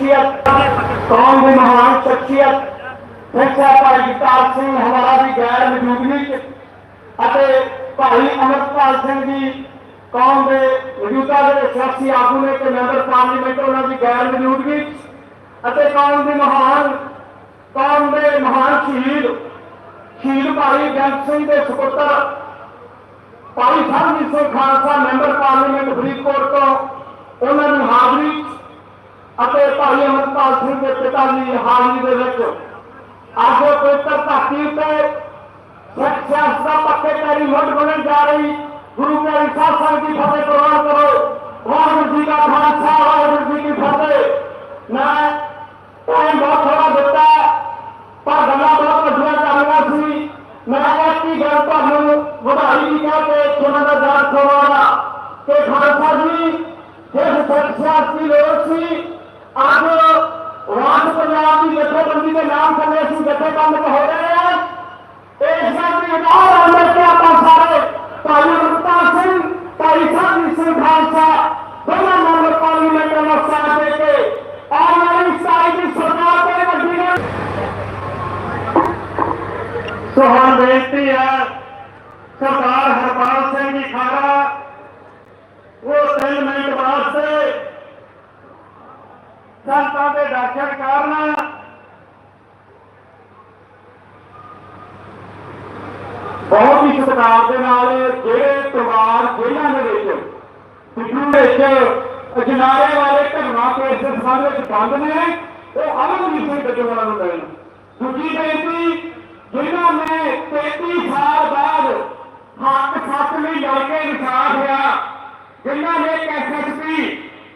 ਸ਼ਖਸੀਅਤ, ਕੌਮ ਦੀ ਮਹਾਨ ਸ਼ਖਸੀਅਤ ਸਿੱਖਿਆ ਭਾਈ ਜਗਤਾਰ ਸਿੰਘ ਹਮਾਰਾ ਦੀ ਗੈਰ ਮੌਜੂਦਗੀ ਚ ਅਤੇ ਭਾਈ ਅਮਰਪਾਲ ਕੌਮ ਦੇ ਮੌਜੂਦਾ ਜਿਹੜੇ ਸਿਆਸੀ ਆਗੂ ਨੇ ਤੇ ਮੈਂਬਰ ਪਾਰਲੀਮੈਂਟ ਉਹਨਾਂ ਦੀ ਗੈਰ ਮੌਜੂਦਗੀ ਅਤੇ ਕੌਮ ਦੇ ਮਹਾਨ, ਕੌਮ ਦੇ ਮਹਾਨ ਸ਼ਹੀਦ ਸ਼ਹੀਦ ਭਾਈ ਗੰਗ ਸਿੰਘ ਦੇ ਸੁਪੁੱਤਰ, ਭਾਈ ਸਰਬਜੀਤ ਸਿੰਘ ਖਾਲਸਾ ਮੈਂਬਰ ਪਾਰਲੀਮੈਂਟ ਫਰੀਦਕੋਟ ਤੋਂ ਉਹਨਾਂ ਨੂੰ ਹਾਜ਼ਰੀ ਅਤੇ ਭਾਈ ਅਮਰਪਾਲ ਸਿੰਘ ਦੇ ਪਿਤਾ ਜੀ ਦੀ ਹਾਜ਼ਰੀ ਦੇ ਵਿੱਚ ਅੱਜ ਉਹ ਪਵਿੱਤਰ ਧਰਤੀ ਉੱਤੇ ਸਿੱਖ ਸਿਆਸਤ ਦਾ ਪੱਕੇ ਪੈਰੀ ਮੁੱਢ ਬਣਨ ਜਾ ਰਹੀ ਗੁਰੂ ਪਿਆਰੀ ਸਾਹਿਬ ਸੰਗਤ ਦੀ ਫਤਿਹ ਪ੍ਰਵਾਨ ਕਰੋ ਵਾਹਿਗੁਰੂ ਜੀ ਦਾ ਖਾਲਸਾ ਵਾਹਿਗੁਰੂ ਜੀ ਕੀ ਫਤਿਹ ਮੈਂ ਟਾਈਮ ਬਹੁਤ ਥੋੜਾ ਦਿੱਤਾ ਪਰ ਗੱਲਾਂ ਬਹੁਤ ਵੱਡੀਆਂ ਕਰਨੀਆਂ ਸੀ ਮੈਂ ਇੱਕ ਹੀ ਗੱਲ ਤੁਹਾਨੂੰ ਵਧਾਈ ਦੀ ਕਹਿ ਕੇ ਖਿਮਾ ਦਾ ਦਾਸ ਕਰਵਾਉਣਾ ਕਿ ਖਾਲਸਾ ਜੀ ਜਿਸ ਸਿੱਖ ਸਿਆਸਤ ਦੀ ਲੋੜ ਸੀ ਅੱਜ ਰਾਜ ਪੰਜਾਬ ਦੀ ਜਥੇਬੰਦੀ ਦੇ ਨਾਮ ਥੱਲੇ ਅਸੀਂ ਜਥੇਬੰਦ ਹੋ ਰਹੇ ਹਾਂ ਇਸ ਗੱਲ ਦੀ ਉਦਾਹਰ ਅੰਦਰ ਤੇ ਆਪਾਂ ਸਾਰੇ ਭਾਈ ਰਮਤਾਰ ਸਿੰਘ ਭਾਈ ਸਾਹਿਬ ਸਿੰਘ ਖਾਲਸਾ ਦੋਨਾਂ ਮੈਂਬਰ ਪਾਰਲੀਮੈਂਟ ਦਾ ਨਕਸ਼ਾ ਦੇ ਕੇ ਆਉਣ ਵਾਲੀ ਸਾਈ ਦੀ ਸਰਕਾਰ ਤੇ ਵੱਡੀ ਨੇ ਸੋ ਹੁਣ ਬੇਨਤੀ ਹੈ ਸਰਦਾਰ ਹਰਪਾਲ ਸਿੰਘ ਜੀ ਖਾੜਾ ਉਹ ਤਿੰਨ ਮਿੰਟ ਵਾਸਤੇ ਸੰਤਾਂ ਦੇ ਦਰਸ਼ਨ ਕਰਨ ਬਹੁਤ ਹੀ ਸਤਿਕਾਰ ਦੇ ਨਾਲ ਜਿਹੜੇ ਪਰਿਵਾਰ ਜੇਲ੍ਹਾਂ ਦੇ ਵਿੱਚ ਪਿੱਛੂ ਵਿੱਚ ਅਜਨਾਰੇ ਵਾਲੇ ਧਰਨਾ ਕੇਸ ਦੇ ਸੰਬੰਧ ਵਿੱਚ ਬੰਦ ਨੇ, ਉਹ ਅਮਨਜੀਤ ਸਿੰਘ ਗੱਜੋਵਾਲਾ ਨੂੰ ਮਿਲਣ ਦੂਜੀ ਬੇਨਤੀ ਜਿਨ੍ਹਾਂ ਨੇ 33 ਸਾਲ ਬਾਅਦ ਹੱਕ ਸੱਚ ਲਈ ਲੜ ਕੇ ਇਨਸਾਫ ਹੋਇਆ, ਜਿਨ੍ਹਾਂ ਨੇ ਐਸਐਸਪੀ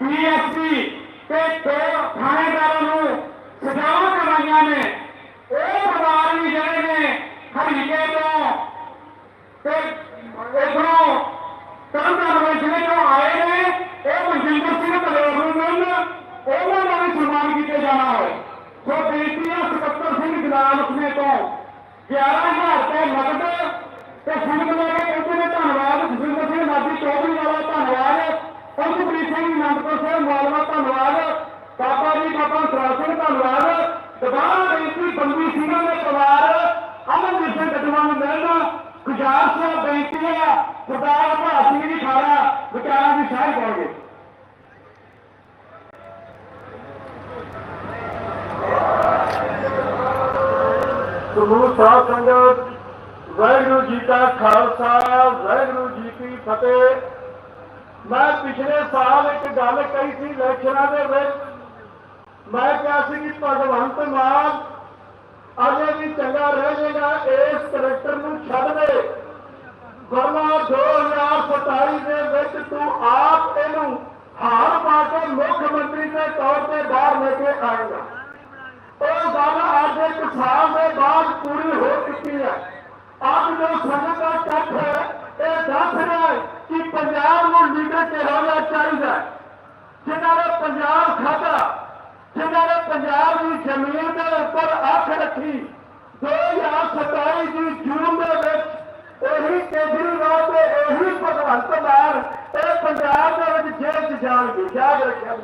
ਪੀਐਸਪੀ ਤੇ ਦੋ ਥਾਣੇਦਾਰਾਂ ਨੂੰ ਸਜ਼ਾਵਾਂ ਕਰਵਾਈਆਂ ਨੇ ਉਹ ਪਰਿਵਾਰ ਵੀ ਜਿਹੜੇ ਨੇ ਹਰੀਕੇ ਤੋਂ ਤੇ ਇਧਰੋਂ ਤਰਨਤਾਰਨ ਜ਼ਿਲ੍ਹੇ ਤੋਂ ਆਏ ਨੇ ਇਹ ਮਨਜਿੰਦਰ ਸਿੰਘ ਬਲੇਰ ਨੂੰ ਮਿਲਣ ਉਹਨਾਂ ਦਾ ਵੀ ਸਨਮਾਨ ਕੀਤਾ ਜਾਣਾ ਹੈ ਸੋ ਬੇਨਤੀ ਹੈ ਸਕੱਤਰ ਸਿੰਘ ਜਲਾਲ ਉਸਨੇ ਤੋਂ 11000 ਰੁਪਏ ਨਕਦ ਤੇ ਸਿੰਘ ਲੈ ਕੇ ਪਹੁੰਚੇ ਨੇ ਧੰਨਵਾਦ ਜਸਵਿੰਦਰ ਸਿੰਘ ਨਾਦੀ ਚੌਧਰੀ ਵਾਲਾ ਧੰਨਵਾਦ ਪੰਜਪ੍ਰੀਤ ਸਿੰਘ ਅਨੰਦਪੁਰ ਸਾਹਿਬ ਮਾਲਵਾ ਧੰਨਵਾਦ ਬਾਬਾ ਜੀ ਸਿੰਘ ਧੰਨਵਾਦ ਦੁਬਾਰਾ ਬੇਨਤੀ ਬੰਦੀ ਸਿੰਘਾਂ ਦੇ ਪਰਿਵਾਰ ਅਮਨਜੀਤ ਸਿੰਘ ਗੱਜਵਾ ਨੂੰ ਮਿਲਣਾ ਗੁਜਾਰਿਸ਼ ਹੈ ਬੇਨਤੀ ਹੈ ਸਰਦਾਰ ਭਾਗ ਸਿੰਘ ਖਾਰਾ ਵਿਚਾਰਾਂ ਦੀ ਸਾਂਝ ਪਾਉਣਗੇ ਸਮੂਹ ਸਾਧ ਸੰਗਤ, ਵਾਹਿਗੁਰੂ ਜੀ ਕਾ ਖਾਲਸਾ, ਵਾਹਿਗੁਰੂ ਜੀ ਕੀ ਫਤਿਹ। ਮੈਂ ਪਿਛਲੇ ਸਾਲ ਇੱਕ ਗੱਲ ਕਹੀ ਸੀ, ਇਲੈਕਸ਼ਨਾਂ ਦੇ ਵਿੱਚ ਮੈਂ ਕਿਹਾ ਸੀ ਕਿ ਭਗਵੰਤ ਮਾਨ ਅਜੇ ਵੀ ਚੰਗਾ ਰਹਿ ਜਾਏਗਾ ਇਸ ਕਰੈਕਟਰ ਨੂੰ ਛੱਡ ਦੇ। ਵਰਨਾ 2027 ਦੇ ਵਿੱਚ ਤੂੰ ਆਪ ਇਹਨੂੰ ਹਾਰ ਪਾ ਕੇ ਮੁੱਖ ਮੰਤਰੀ ਦੇ ਤੌਰ ਤੇ ਬਾਹਰ ਲੈ ਕੇ ਆਏਗਾ। ਉਹ ਗੱਲ ਅੱਜ ਇੱਕ ਸਾਲ ਦੇ ਬਾਅਦ ਪੂਰੀ ਹੋ ਚੁੱਕੀ ਹੈ। ਅੱਜ ਜੋ ਸੰਗਤ ਦਾ ਇਕੱਠ ਹੈ, ਇਹ ਦੱਸ ਰਿਹਾ ਹੈ ਕਿ ਪੰਜਾਬ ਨੂੰ ਲੀਡਰ ਕਿਹੋ ਜਿਹਾ ਚਾਹੀਦਾ ਹੈ। ਜਿਨ੍ਹਾਂ ਨੇ ਪੰਜਾਬ ਖਾਧਾ ਜਿਨ੍ਹਾਂ ਨੇ ਪੰਜਾਬ ਦੀ ਜ਼ਮੀਨ ਦੇ ਉੱਪਰ ਅੱਖ ਰੱਖੀ 2027 ਦੀ ਜੂਨ ਦੇ ਵਿੱਚ ਇਹੀ ਕੇਜਰੀਵਾਲ ਤੇ ਇਹੀ ਭਗਵੰਤ ਮਾਨ, ਇਹ ਪੰਜਾਬ ਦੇ ਵਿੱਚ ਜੇਲ੍ਹ 'ਚ ਜਾਣਗੇ ਯਾਦ ਰੱਖਿਆ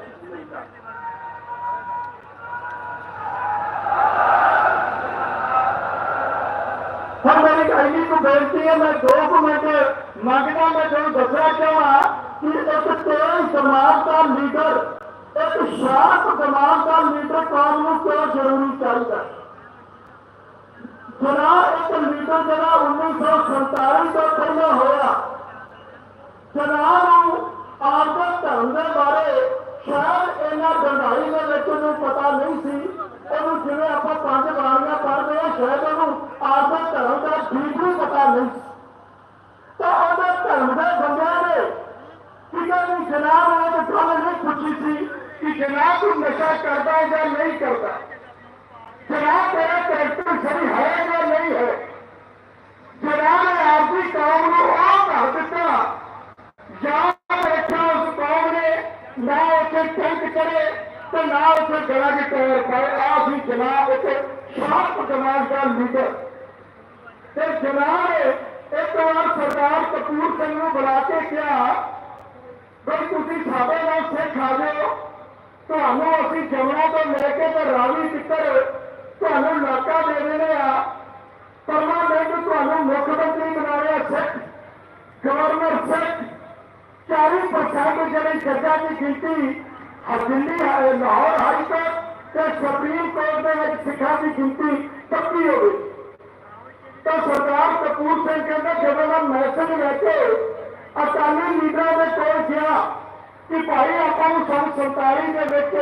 ਹੁਣ ਮੇਰੀ ਇੰਨੀ ਕੁ ਬੇਨਤੀ ਹੈ, ਮੈਂ ਦੋ ਕੁ ਮਿੰਟ ਮੰਗਦਾ, ਮੈਂ ਤੁਹਾਨੂੰ ਦੱਸਣਾ ਚਾਹਾਂ ਕਿ ਇੱਕ ਤੇਜ਼ ਸਮਾਜ ਦਾ ਲੀਡਰ ਇੱਕ ਸ਼ਾਂਤ ਦਿਮਾਗ ਦਾ ਲੀਡਰ ਕੌਮ ਨੂੰ ਕਿਉਂ ਜ਼ਰੂਰੀ ਚਾਹੀਦਾ? ਜਿਹੜਾ ਇੱਕ ਲੀਡਰ ਜਿਹੜਾ 1947 ਤੋਂ ਪਹਿਲਾਂ ਹੋਇਆ। ਜਨਾਬ ਨੂੰ ਆਪਦੇ ਧਰਮ ਦੇ ਬਾਰੇ ਸ਼ਾਇਦ ਇਹਨਾਂ ਗੰਧਾਈ ਦੇ ਵਿੱਚ ਉਹਨੂੰ ਪਤਾ ਨਹੀਂ ਸੀ। ਉਹਨੂੰ ਜਿਵੇਂ ਆਪਾਂ ਪੰਜ ਬਾਣੀਆਂ ਪੜ੍ਹਦੇ ਆ ਸ਼ਾਇਦ ਉਹਨੂੰ ਆਪਦੇ ਧਰਮ ਦਾ ਠੀਕ ਵੀ ਪਤਾ ਨਹੀਂ ਸੀ। ਤਾਂ ਉਹਦੇ ਧਰਮ ਦੇ ਬੰਦਿਆਂ ਨੇ ਕਿਤੇ ਵੀ ਜਨਾਬ ਉਹ ਤੇ ਗੱਲ ਨਹੀਂ ਪੁੱਛੀ ਸੀ ਕਿ ਜਨਾਬ ਤੂੰ ਨਸ਼ਾ ਕਰਦਾ ਹੈ ਜਾਂ ਨਹੀਂ ਕਰਦਾ ਜਨਾਬ ਤੇਰਾ ਕਰੈਕਟਰ ਸਹੀ ਹੈ ਜਾਂ ਨਹੀਂ ਹੈ ਜਨਾਬ ਨੇ ਆਪਦੀ ਕੌਮ ਨੂੰ ਆਹ ਕਰ ਦਿੱਤਾ ਜਾਂ ਬੈਠਾ ਉਸ ਕੌਮ ਨੇ ਨਾ ਉੱਥੇ ਟੈਂਕ ਕਰੇ ਤੇ ਨਾ ਉੱਥੇ ਗਲਾ ਦੀ ਟੋਰ ਪਾਏ ਆ ਵੀ ਜਨਾਬ ਉੱਥੇ ਸ਼ਾਂਤ ਤੇ ਜਨਾਬ ਇੱਕ ਵਾਰ ਸਰਦਾਰ ਕਪੂਰ ਸਿੰਘ ਨੂੰ ਬੁਲਾ ਕੇ ਕਿਹਾ, ਬਈ ਤੁਸੀਂ ਸਾਡੇ ਨਾਲ ਸਿੱਖ ਆ ਜਾਓ। ਤੁਹਾਨੂੰ ਅਸੀਂ ਜਮਨਾ ਤੋਂ ਲੈ ਕੇ ਤੇ ਰਾਵੀ ਤਿੱਕਰ ਤੁਹਾਨੂੰ ਨਾਕਾ ਦੇ ਦੇਣੇ ਆ। ਪਰਮਾਨੈਂਟ ਤੁਹਾਨੂੰ ਮੁੱਖ ਮੰਤਰੀ ਬਣਾ ਰਿਹਾ ਸਿੱਖ। ਗਵਰਨਰ ਸਿੱਖ। 40% ਜਿਹੜੀ ਜੱਜਾਂ ਦੀ ਕੀਤੀ ਦਿੱਲੀ, ਲਾਹੌਰ ਹਾਈ ਕੋਰਟ ਤੇ ਸੁਪਰੀਮ ਕੋਰਟ ਦੇ ਵਿੱਚ ਸਿੱਖਾਂ ਦੀ ਗਿਣਤੀ ਪੱਕੀ ਹੋ ਗਈ। ਤਾਂ ਸਰਦਾਰ ਕਪੂਰ ਸਿੰਘ ਕਹਿੰਦਾ, ਜਦੋਂ ਮੈਂ ਮੈਸੇਜ ਲੈ ਕੇ ਅਕਾਲੀ ਲੀਡਰਾਂ ਦੇ ਕੋਲ ਗਿਆ ਕਿ ਭਾਈ, ਆਪਾਂ ਨੂੰ ਸੰਨ 47 ਦੇ ਵਿੱਚ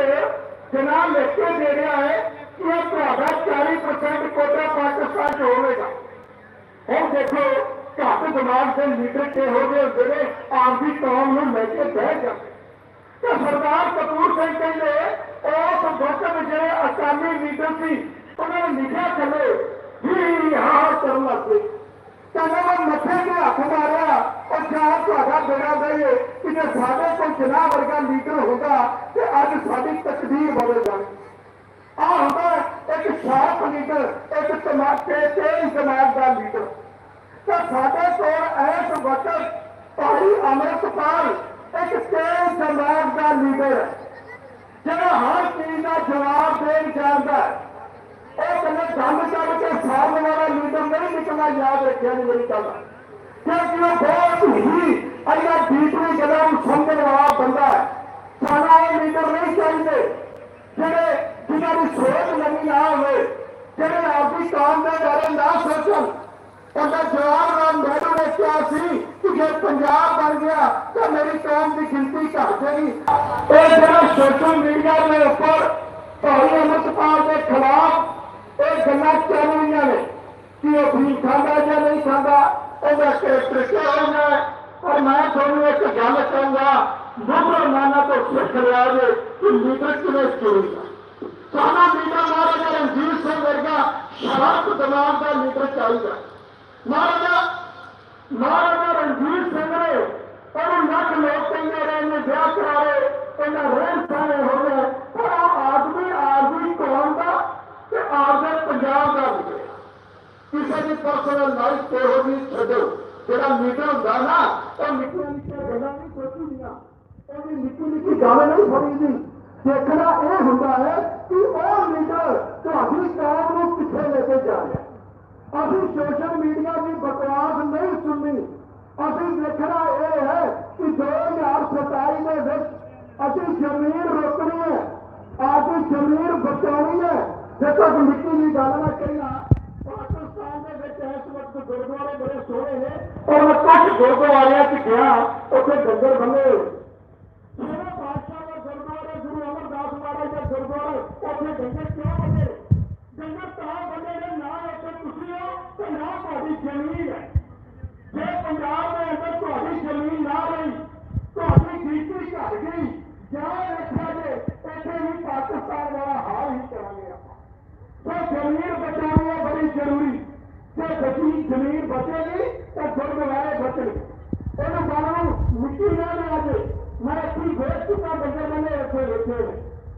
ਜਨਾ ਲਿਖ ਕੇ ਦੇ ਰਿਹਾ ਹੈ ਕਿ ਇਹ ਤੁਹਾਡਾ 40% ਕੋਟਾ ਪਾਕਿਸਤਾਨ 'ਚ ਹੋਵੇਗਾ। ਹੁਣ ਦੇਖੋ, ਘੱਟ ਦਿਮਾਗ ਦੇ ਲੀਡਰ ਕਿਹੋ ਜਿਹੇ ਹੁੰਦੇ ਨੇ ਆਪਦੀ ਕੌਮ ਨੂੰ ਲੈ ਕੇ ਬਹਿ ਜਾਂਦੇ। ਤੇ ਸਰਦਾਰ ਕਪੂਰ ਸਿੰਘ ਕਹਿੰਦੇ ਉਸ ਵਕਤ ਜਿਹੜੇ ਅਕਾਲੀ ਲੀਡਰ ਸੀ, ਉਹਨਾਂ ਨੇ ਲਿਖਿਆ ਥੱਲੇ ਵੀ ਹਾਂ ਕਰਨ ਲੱਗੇ ਕਹਿੰਦਾ, ਮੈਂ ਮੱਥੇ ਤੇ ਹੱਥ ਮਾਰਿਆ, ਉਹ ਜਾਂ ਤੁਹਾਡਾ ਬੇੜਾ ਗਏ ਕਿ ਜੇ ਸਾਡੇ ਕੋਲ ਜਨਾਹ ਵਰਗਾ ਲੀਡਰ ਹੁੰਦਾ ਤੇ ਅੱਜ ਸਾਡੀ ਤਕਦੀਰ ਬਦਲ ਜਾਣੀ ਆ ਹੁੰਦਾ ਇੱਕ ਸ਼ਾਰਪ ਲੀਡਰ, ਇੱਕ ਤਮਾਕੇ ਤੇਜ਼ ਦਿਮਾਗ ਦਾ ਲੀਡਰ। ਤਾਂ ਸਾਡੇ ਕੋਲ ਇਸ ਵਕਤ ਭਾਈ ਅਮਰਤਪਾਲ, ਇੱਕ ਤੇਜ਼ ਦਿਮਾਗ ਦਾ ਲੀਡਰ ਹੈ। ਜਿਹੜਾ ਹਰ ਚੀਜ਼ ਦਾ ਜਵਾਬ ਦੇਣ ਜਾਣਦਾ ਉਹ ਕਹਿੰਦੇ ਦੰਦ ਚੱਲ ਕੇ ਸਾਹਮਣੇ ਵਾਲਾ ਲੀਡਰ ਨਹੀਂ ਨਿਕਲਣਾ, ਯਾਦ ਰੱਖਿਆ ਜੀ ਮੇਰੀ ਗੱਲ। ਕਿਉਂਕਿ ਉਹ ਬਹੁਤ ਹੀ ਅੱਲਾ ਡੀਪਲੀ ਗੱਲਾਂ ਨੂੰ ਸਮਝਣ ਵਾਲਾ ਬੰਦਾ ਹੈ। ਸਾਡਾ ਉਹ ਲੀਡਰ ਨਹੀਂ ਚਾਹੀਦੇ, ਜਿਹੜੇ ਜਿਨ੍ਹਾਂ ਦੀ ਸੋਚ ਨਵੀਂ ਨਾ ਹੋਵੇ ਜਿਹੜੇ ਆਪਦੀ ਕਾਮ ਦੇ ਬਾਰੇ ਨਾ ਸੋਚਣ ਉਹਦਾ ਜਵਾਬ ਨਾਲ ਮੈਨੂੰ ਨੇ ਕਿਹਾ ਸੀ ਕਿ ਜੇ ਪੰਜਾਬ ਬਣ ਗਿਆ ਤਾਂ ਮੇਰੀ ਕੌਮ ਦੀ ਗਿਣਤੀ ਘਟ ਜਾਏਗੀ। ਇਹ ਜਿਹੜਾ ਸੋਸ਼ਲ ਮੀਡੀਆ ਦੇ ਉੱਪਰ ਭਾਈ ਅਮਰਪਾਲ ਦੇ ਖਿਲਾਫ ਇਹ ਗੱਲਾਂ ਚੱਲ ਰਹੀਆਂ ਨੇ ਕਿ ਉਹ ਵੀ ਖਾਂਦਾ ਜਾਂ ਨਹੀਂ ਖਾਂਦਾ ਉਹਦਾ ਕਰੈਕਟਰ ਕਿਆ ਹੋਣਾ ਹੈ ਪਰ ਮੈਂ ਤੁਹਾਨੂੰ ਇੱਕ ਗੱਲ ਕਹਾਂਗਾ ਮੁਸਲਮਾਨਾਂ ਤੋਂ ਸਿੱਖ ਲਿਆ ਜੇ ਕਿ ਲੀਡਰ ਕਿਵੇਂ ਚੁਣੀਦਾ ਸਾਡਾ ਲੀਡਰ ਮਹਾਰਾਜਾ ਰਣਜੀਤ ਸਿੰਘ ਵਰਗਾ ਸ਼ਰਾਬ ਦਿਮਾਗ ਦਾ ਲੀਡਰ ਚਾਹੀਦਾ। ਮਹਾਰਾਜਾ ਮਹਾਰਾਜਾ ਰਣਜੀਤ ਸਿੰਘ ਨੇ ਉਹਨੂੰ ਲੱਖ ਲੋਕ ਕਹਿੰਦੇ ਰਹੇ ਨੇ ਵਿਆਹ ਕਰਾਏ ਉਹਨਾਂ ਰਹਿਣ ਸਾਨੇ ਹੋ ਗਏ ਪਰ ਉਹ ਆਦਮੀ ਆਦਮੀ ਕੌਮ ਦਾ? ਤੇ ਆਪਦੇ ਪੰਜਾਬ ਦਾ ਕਿਸੇ ਦੀ ਪਰਸਨਲ ਲਾਈਫ ਤੇ ਹੋ ਵੀ ਛੱਡੋ। ਜਿਹੜਾ ਲੀਡਰ ਹੁੰਦਾ ਨਾ, ਉਹ ਨਿੱਕੀਆਂ ਨਿੱਕੀਆਂ ਗੱਲਾਂ ਨਹੀਂ ਸੋਚੀਆਂ। ਉਹਦੀ ਨਿੱਕੀ ਨਿੱਕੀ ਗੱਲ ਨਹੀਂ ਸਮਝਦੀ ਦੇਖਣਾ ਇਹ ਹੁੰਦਾ ਹੈ ਕਿ ਉਹ ਲੀਡਰ ਤੁਹਾਡੀ ਕੌਮ ਨੂੰ ਪਿੱਛੇ ਲੈ ਕੇ ਜਾ ਰਿਹਾ। ਅਸੀਂ ਸੋਸ਼ਲ ਮੀਡੀਆ ਦੀ ਬਕਵਾਸ ਨਹੀਂ ਸੁਣਨੀ। ਅਸੀਂ ਦੇਖਣਾ ਇਹ ਹੈ ਕਿ 2027 ਦੇ ਵਿੱਚ ਅਸੀਂ ਜ਼ਮੀਨ ਰੋਕਣੀ ਹੈ। ਆਪਣੀ ਜ਼ਮੀਨ ਬਚਾਉਣੀ ਹੈ। ਜੇ ਕਿ ਨਿੱਕੀ ਜਿਹੀ ਗੱਲ ਨਾ ਕਹਿਣਾ ਪਾਕਿਸਤਾਨ ਦੇ ਵਿੱਚ ਇਸ ਵਕਤ ਗੁਰਦੁਆਰੇ ਬੜੇ ਸੋਹਣੇ ਨੇ। ਔਰ ਮੈਂ ਕੁਝ ਗੁਰਦੁਆਰਿਆਂ 'ਚ ਗਿਆ। ਉੱਥੇ ਡੰਗਰ ਬੰਨੇ ਗੁਰਦੁਆਰੇ ਉਹਨੂੰ ਬਾਹਰੋਂ ਮਿੱਟੀ ਨਾ ਲਿਆ ਮੈਂ ਆਪਣੀ ਵੇਚ ਚੁੱਕਾ ਡੰਗਰ ਬੰਨੇ ਇੱਥੇ ਬੈਠੇ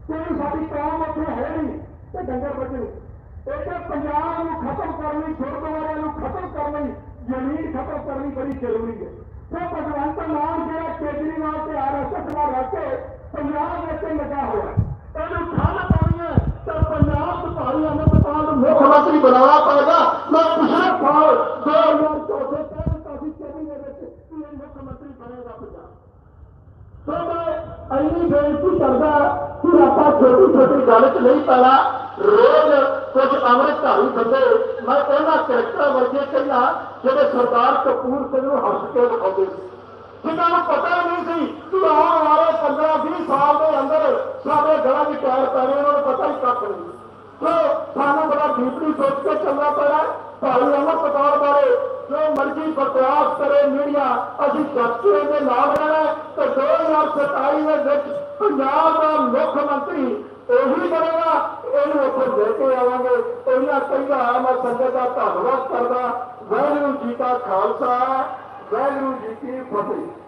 ਕੋਈ ਸਾਡੀ ਕੌਮ ਉੱਥੇ ਹੈ ਨਹੀਂ ਤੇ ਡੰਗਰ ਬਚਣਗੇ ਇਹ ਪੰਜਾਬ ਨੂੰ ਖਤਮ ਕਰਨੀ ਗੁਰਦੁਆਰਿਆਂ ਨੂੰ ਖਤਮ ਕਰਨੀ ਜ਼ਮੀਨ ਖਤਮ ਕਰਨੀ ਬੜੀ ਜ਼ਰੂਰੀ ਹੈ ਸੋ ਭਗਵੰਤ ਮਾਨ ਜਿਹੜਾ ਕੇਜਰੀਵਾਲ ਤੇ ਆਰਐਸਐਸ ਨਾਲ ਰਹਿ ਕੇ ਪੰਜਾਬ ਵਿੱਚ ਲੱਗਾ ਹੋਇਆ ਇਹਨੂੰ ਠੱਲ ਪਾਉਣੀ ਹੈ ਤਾਂ ਪੰਜਾਬ ਤੋਂ ਭਾਰੀ ਅਮਰਪਾਲ ਨੂੰ ਮੁੱਖ ਮੰਤਰੀ ਬਣਾਉਣਾ ਪਏਗਾ ਮੈਂ ਮੁੱਖ ਮੰਤਰੀ ਬਣੇਗਾ ਪੰਜਾਬ ਸੋ ਮੈਂ ਇੰਨੀ ਬੇਨਤੀ ਕਰਦਾ ਕਿ ਆਪਾਂ ਛੋਟੀ ਛੋਟੀ ਗੱਲ 'ਚ ਨਹੀਂ ਪੈਣਾ। ਰੋਜ਼ ਕੁਝ ਅੰਮ੍ਰਿਤਧਾਰੀ ਬੰਦੇ, ਮੈਂ ਉਹਨਾਂ ਕਰੈਕਟਰ ਵਰਗੇ ਕਹਿੰਦਾ ਜਿਹੜੇ ਸਰਦਾਰ ਕਪੂਰ ਸਿੰਘ ਨੂੰ ਹੱਸ ਕੇ ਦਿਖਾਉਂਦੇ ਸੀ। ਜਿਨ੍ਹਾਂ ਨੂੰ ਪਤਾ ਹੀ ਨਹੀਂ ਸੀ ਕਿ ਆਉਣ ਵਾਲੇ 15 20 ਸਾਲ ਦੇ ਅੰਦਰ ਸਾਡੇ ਗਲਾਂ ਦੀ ਟਾਇਰ ਪੈਣੇ ਉਹਨਾਂ ਨੂੰ ਪਤਾ ਹੀ ਕੱਖ ਨਹੀਂ। ਸੋ ਸਾਨੂੰ ਬੜਾ ਡੀਪਲੀ ਸੋਚ ਕੇ ਚੱਲਣਾ ਪੈਣਾ। ਭਾਈ ਅਮਰ ਪਟਵਾਰ ਬਾਰੇ ਜੋ ਮਰਜ਼ੀ ਬਕਵਾਸ ਕਰੇ ਮੀਡੀਆ, ਅਸੀਂ ਸੱਚੇ ਦੇ ਨਾਲ ਰਹਿਣਾ ਤੇ 2027 ਦੇ ਵਿੱਚ ਪੰਜਾਬ ਦਾ ਮੁੱਖ ਮੰਤਰੀ ਉਹੀ ਬਣੇਗਾ, ਇਹਨੂੰ ਉੱਥੇ ਲੈ ਕੇ ਆਵਾਂਗੇ। ਇਹਨਾਂ ਕਹਿੰਦਾ ਮੈਂ ਸੰਗਤ ਦਾ ਧੰਨਵਾਦ ਕਰਦਾ। ਵਾਹਿਗੁਰੂ ਜੀ ਕਾ ਖਾਲਸਾ, ਵਾਹਿਗੁਰੂ ਜੀ ਕੀ ਫਤਿਹ।